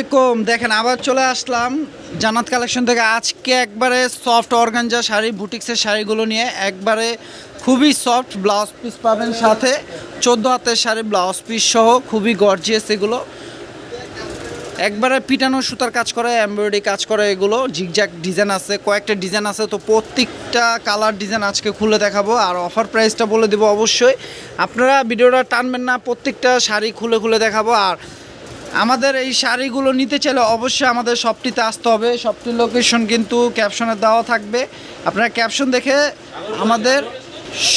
আলাইকুম। দেখেন, আবার চলে আসলাম জান্নাত কালেকশন থেকে। আজকে একবারে সফট অর্গানজা শাড়ি, বুটিক্সের শাড়িগুলো নিয়ে একবারে খুবই সফট ব্লাউজ পিস পাবেন সাথে। চোদ্দ হাতের শাড়ি, ব্লাউজ পিস সহ, খুবই গর্জিয়াস এগুলো। একবারে পিটানো সুতার কাজ করে এমব্রয়ডারি কাজ করে এগুলো। জিগজ্যাক ডিজাইন আছে, কয়েকটা ডিজাইন আছে, তো প্রত্যেকটা কালার ডিজাইন আজকে খুলে দেখাবো। আর অফার প্রাইসটা বলে দেবো অবশ্যই। আপনারা ভিডিওটা টানবেন না, প্রত্যেকটা শাড়ি খুলে খুলে দেখাবো। আর আমাদের এই শাড়িগুলো নিতে চাইলে অবশ্যই আমাদের শপটিতে আসতে হবে। শপটির লোকেশন কিন্তু ক্যাপশনে দেওয়া থাকবে। আপনারা ক্যাপশন দেখে আমাদের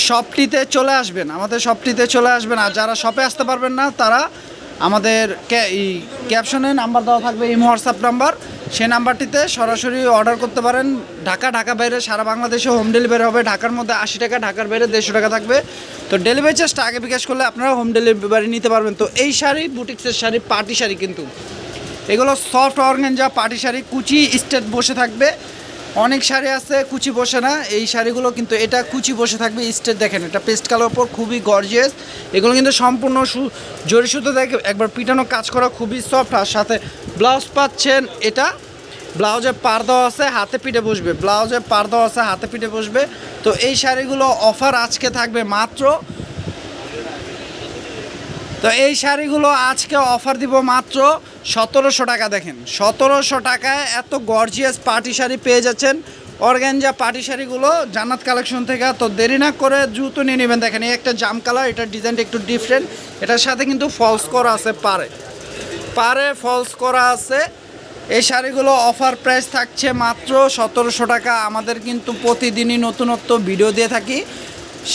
শপটিতে চলে আসবেন। আমাদের শপটিতে চলে আসবেন আর যারা শপে আসতে পারবেন না, তারা আমাদের ক্যাপশনে নাম্বার দেওয়া থাকবে, এই হোয়াটসঅ্যাপ নাম্বার সেই নাম্বারটিতে সরাসরি অর্ডার করতে পারেন। ঢাকা ঢাকা বাইরে সারা বাংলাদেশে হোম ডেলিভারি হবে। ঢাকার মধ্যে আশি টাকা, ঢাকার বাইরে দেড়শো টাকা থাকবে। তো ডেলিভারি চার্জটা আগে বিকাশ করলে আপনারা হোম ডেলিভারি নিতে পারবেন। তো এই শাড়ি বুটিক্সের শাড়ি, পার্টি শাড়ি কিন্তু। এগুলো সফট অর্গেঞ্জা পার্টি শাড়ি, কুচি স্টেট বসে থাকবে। অনেক শাড়ি আছে, কুচি বসে না। এই শাড়িগুলো কিন্তু, এটা কুচি বসে থাকবে, স্টেট দেখেন, এটা পেস্ট কালার ওপর খুবই গর্জিয়াস এগুলো কিন্তু সম্পূর্ণ জরি সুতো দেখে, একবার পিটানো কাজ করা খুবই সফট আর সাথে ব্লাউজ পাচ্ছেন এটা। ব্লাউজে পার দেওয়া আছে, হাতে পিঠে বসবে। ব্লাউজে পার দেওয়া আছে, হাতে পিঠে বসবে। তো এই শাড়িগুলো অফার আজকে থাকবে মাত্র তো এই শাড়িগুলো আজকে অফার দিব মাত্র সতেরোশো টাকা, দেখেন। সতেরোশো টাকায় এত গর্জিয়াস পার্টি শাড়ি পেয়ে যাচ্ছেন। অর্গ্যানজা পার্টি শাড়িগুলো জান্নাত কালেকশন থেকে, তো দেরি না করে দ্রুত নিয়ে নেবেন। দেখেন, এই একটা জাম কালার এটার ডিজাইনটা একটু ডিফারেন্ট এটার সাথে কিন্তু ফলস করা আছে পারে। পারে ফলস করা আছে। এই শাড়িগুলো অফার প্রাইস থাকছে মাত্র সতেরোশো টাকা। আমাদের কিন্তু প্রতিদিনই নতুনত্ব ভিডিও দিয়ে থাকি।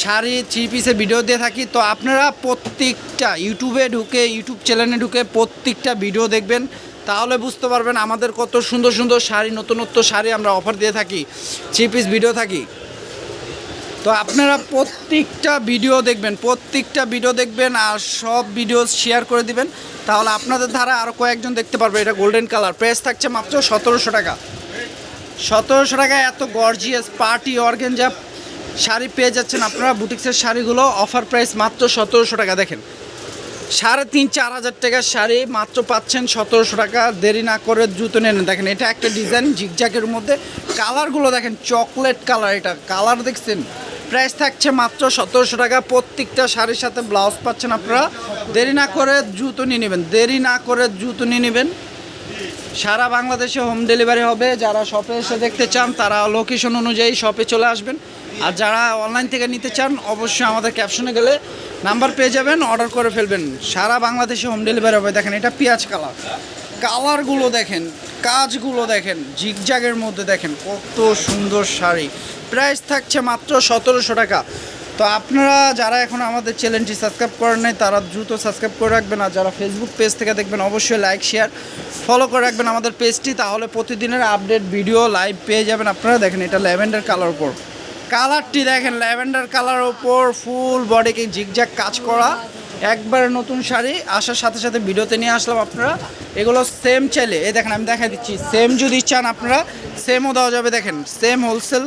শাড়ি থ্রি পিসে ভিডিও দিয়ে থাকি। তো আপনারা প্রত্যেকটা ইউটিউবে ঢুকে ইউটিউব চ্যানেলে ঢুকে প্রত্যেকটা ভিডিও দেখবেন। তাহলে বুঝতে পারবেন আমাদের কত সুন্দর সুন্দর শাড়ি, নতুনত্ব শাড়ি আমরা অফার দিয়ে থাকি। থ্রি পিস ভিডিও থাকি। তো আপনারা প্রত্যেকটা ভিডিও দেখবেন, প্রত্যেকটা ভিডিও দেখবেন আর সব ভিডিও শেয়ার করে দিবেন। তাহলে আপনাদের ধারা আরও কয়েকজন দেখতে পারবে, এটা গোল্ডেন কালার প্রাইস থাকছে মাত্র সতেরোশো টাকা। সতেরোশো টাকায় এত গর্জিয়াস পার্টি অর্গেনজা শাড়ি পেয়ে যাচ্ছেন আপনারা। বুটিক্সের শাড়িগুলো অফার প্রাইস মাত্র সতেরোশো টাকা। দেখেন, সাড়ে তিন, চার হাজার টাকার শাড়ি মাত্র পাচ্ছেন সতেরোশো টাকা। দেরি না করে দ্রুত নেন। দেখেন, এটা একটা ডিজাইন জিগজ্যাকের মধ্যে। কালারগুলো দেখেন, চকলেট কালার এটা। কালার দেখছেন, প্রাইস থাকছে মাত্র সতেরোশো টাকা। প্রত্যেকটা শাড়ির সাথে ব্লাউজ পাচ্ছেন আপনারা। দেরি না করে দ্রুত নিয়ে নেবেন। দেরি না করে দ্রুত নিয়ে নেবেন। সারা বাংলাদেশে হোম ডেলিভারি হবে, যারা শপে এসে দেখতে চান, তারা লোকেশন অনুযায়ী শপে চলে আসবেন। আর যারা অনলাইন থেকে নিতে চান, অবশ্যই আমাদের ক্যাপশনে গেলে নাম্বার পেয়ে যাবেন অর্ডার করে ফেলবেন। সারা বাংলাদেশে হোম ডেলিভারি হবে। দেখেন, এটা পেঁয়াজ কালার। কালারগুলো দেখেন কাজগুলো দেখেন জিগজাগের মধ্যে দেখেন, কত সুন্দর শাড়ি। প্রাইস থাকছে মাত্র সতেরোশো টাকা। তো আপনারা যারা এখন আমাদের চ্যানেলটি সাবস্ক্রাইব করেন নাই, তারা দ্রুত সাবস্ক্রাইব করে রাখবেন। আর যারা ফেসবুক পেজ থেকে দেখবেন, অবশ্যই লাইক শেয়ার ফলো করে রাখবেন আমাদের পেজটি তাহলে প্রতিদিনের আপডেট ভিডিও লাইভ পেয়ে যাবেন আপনারা। দেখেন, এটা ল্যাভেন্ডার কালার উপর। কালারটি দেখেন, ল্যাভেন্ডার কালার ওপর ফুল বডিকে জিগজ্যাগ কাজ করা। একবারে নতুন শাড়ি আসার সাথে সাথে ভিডিওতে নিয়ে আসলাম আপনারা। এগুলো সেম চাইলে, এই দেখেন, আমি দেখা দিচ্ছি। সেম যদি চান আপনারা সেমও দেওয়া যাবে, দেখেন। সেম হোলসেল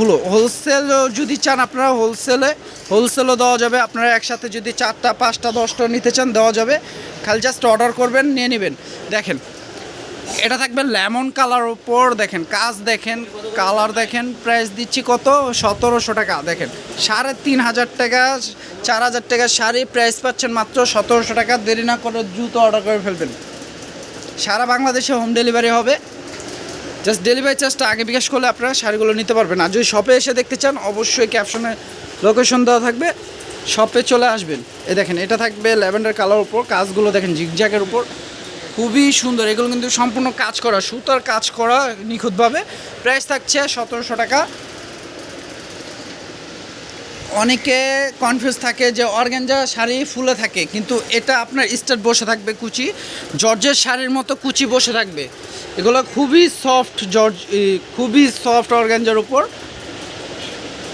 খুলো হোলসেল যদি চান আপনারা হোলসেলে হোলসেলও দেওয়া যাবে। আপনারা একসাথে যদি চারটা, পাঁচটা, দশটা নিতে চান, দেওয়া যাবে। খালি জাস্ট অর্ডার করবেন, নিয়ে নেবেন। দেখেন, এটা থাকবে লেমন কালার ওপর দেখেন, কাজ দেখেন কালার দেখেন প্রাইস দিচ্ছি কত? সতেরোশো টাকা, দেখেন। সাড়ে তিন হাজার টাকা, চার হাজার টাকা শাড়ি প্রাইস পাচ্ছেন মাত্র সতেরোশো টাকা। দেরি না করে দ্রুত অর্ডার করে ফেলবেন। সারা বাংলাদেশে হোম ডেলিভারি হবে। জাস্ট ডেলিভারি চার্জটা আগে বিকাশ করলে আপনারা শাড়িগুলো নিতে পারবেন। আর যদি শপে এসে দেখতে চান, অবশ্যই ক্যাপশনে লোকেশন দেওয়া থাকবে। শপে চলে আসবেন। এ দেখেন, এটা থাকবে ল্যাভেন্ডার কালার উপর। কাজগুলো দেখেন জিগজ্যাগের উপর। খুবই সুন্দর। এগুলো কিন্তু সম্পূর্ণ কাজ করা, সুতার কাজ করা নিখুঁতভাবে। প্রাইস থাকছে সতেরোশো টাকা। অনেকে কনফিউজ থাকে যে অর্গ্যাঞ্জা শাড়ি ফুলে থাকে, কিন্তু এটা আপনার স্টার্ট বসে থাকবে কুচি। জর্জের শাড়ির মতো কুচি বসে থাকবে। এগুলো খুবই সফট জর্জ খুবই সফট অর্গ্যাঞ্জার উপর।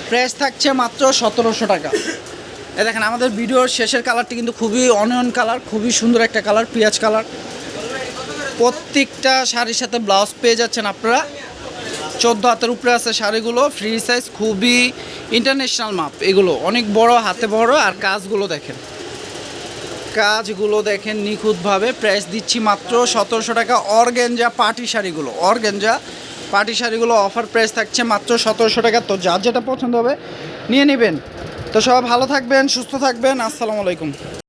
প্রাইস থাকছে মাত্র সতেরোশো টাকা। এ দেখেন, আমাদের ভিডিওর শেষের কালারটি কিন্তু খুবই অনিয়ন কালার খুবই সুন্দর একটা কালার পেঁয়াজ কালার প্রত্যেকটা শাড়ির সাথে ব্লাউজ পেয়ে যাচ্ছেন আপনারা। চোদ্দ হাতের উপরে আছে শাড়িগুলো ফ্রি সাইজ খুবই ইন্টারন্যাশনাল মাপ এগুলো অনেক বড়, হাতে বড়, আর কাজগুলো দেখেন। কাজগুলো দেখেন নিখুঁতভাবে। প্রাইস দিচ্ছি মাত্র সতেরোশো টাকা অর্গেঞ্জা পাটি শাড়িগুলো। অর্গেঞ্জা পাটি শাড়িগুলো অফার প্রাইস থাকছে মাত্র সতেরোশো টাকা। তো যার যেটা পছন্দ হবে, নিয়ে নেবেন। তো সবাই ভালো থাকবেন, সুস্থ থাকবেন। আসসালামু আলাইকুম।